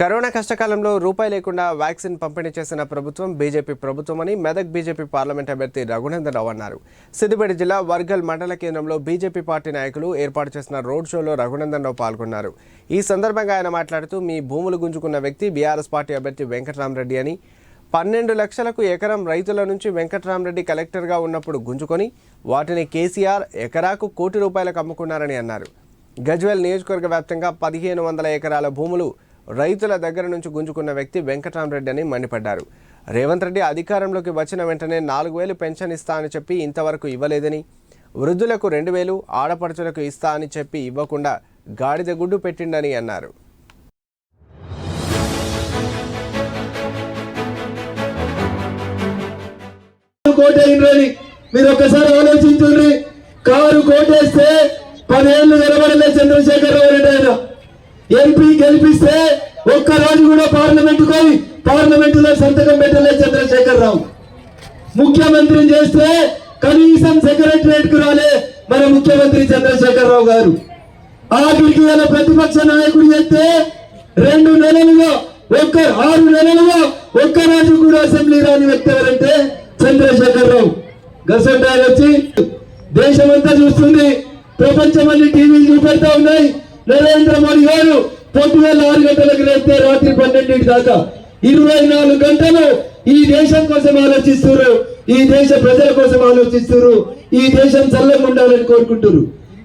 Corona కష్టకాలంలో రూపాయి లేకుండా వ్యాక్సిన్ పంపిణీ చేసిన ప్రభుత్వం బీజేపీ ప్రభుత్వమని మెదక్ బీజేపీ పార్లమెంట్ అభ్యర్థి రఘునందన్ రావు అన్నారు. సిద్దిపేట జిల్లా వర్గల్ మండల కేంద్రంలో బీజేపీ పార్టీ నాయకులు ఏర్పాటు చేసిన రోడ్ షోలో రఘునందన్ రావు పాల్గొన్నారు. ఈ సందర్భంగా ఆయన మాట్లాడుతూ మీ భూములు గుంజుకున్న వ్యక్తి బీఆర్ఎస్ పార్టీ అభ్యర్థి వెంకటరామరెడ్డి అని. పన్నెండు లక్షలకు ఎకరం రైతుల నుంచి వెంకటరామరెడ్డి కలెక్టర్గా ఉన్నప్పుడు గుంజుకొని వాటిని కేసీఆర్ ఎకరాకు కోటి రూపాయలకు అమ్ముకున్నారని అన్నారు. గజ్వేల్ నియోజకవర్గ వ్యాప్తంగా పదిహేను వందల ఎకరాల భూములు రైతుల దగ్గర నుంచి గుంజుకున్న వ్యక్తి వెంకటరామరెడ్డి అని మండిపడ్డారు. రేవంత్ రెడ్డి అధికారంలోకి వచ్చిన వెంటనే నాలుగు వేలు పెన్షన్ ఇస్తా అని చెప్పి ఇంతవరకు ఇవ్వలేదని వృద్ధులకు రెండు వేలు ఆడపడుచులకు ఇస్తా అని చెప్పి ఇవ్వకుండా గాడిద గుడ్డు పెట్టిండని అన్నారు. మీరు కారు కోటేస్తే పదేళ్ళు నిలబడలే చంద్రశేఖర్ రావు రెడ్డి ఆయన ఎంపీ గెలిపిస్తే ఒక్కరోజు కూడా పార్లమెంట్ పోయి పార్లమెంట్లో సంతకం పెట్టలే చంద్రశేఖర్ రావు ముఖ్యమంత్రిని చేస్తే కనీసం సెక్రటరేట్కు రాలే మన ముఖ్యమంత్రి చంద్రశేఖర్ రావు గారు. ఆఖరికి గల ప్రతిపక్ష నాయకుడు చెప్తే రెండు నెలలుగా ఒక్క ఆరు నెలలుగా ఒక్క కూడా అసెంబ్లీ రాని వ్యక్తి ఎవరంటే చంద్రశేఖర్ రావు గసంట వచ్చి దేశమంతా చూస్తుంది ప్రపంచం అన్ని టీవీలు చూపెడతా ఉన్నాయి. నరేంద్ర మోడీ గారు పొద్దువేల ఆరు గంటలకు లేస్తే రాత్రి పన్నెండింటి దాకా ఇరవై నాలుగు గంటలు ఈ దేశం కోసం ఆలోచిస్తున్నారు. ఈ దేశ ప్రజల కోసం ఆలోచిస్తున్నారు. ఈ దేశం చల్లగా ఉండాలని కోరుకుంటున్నారు.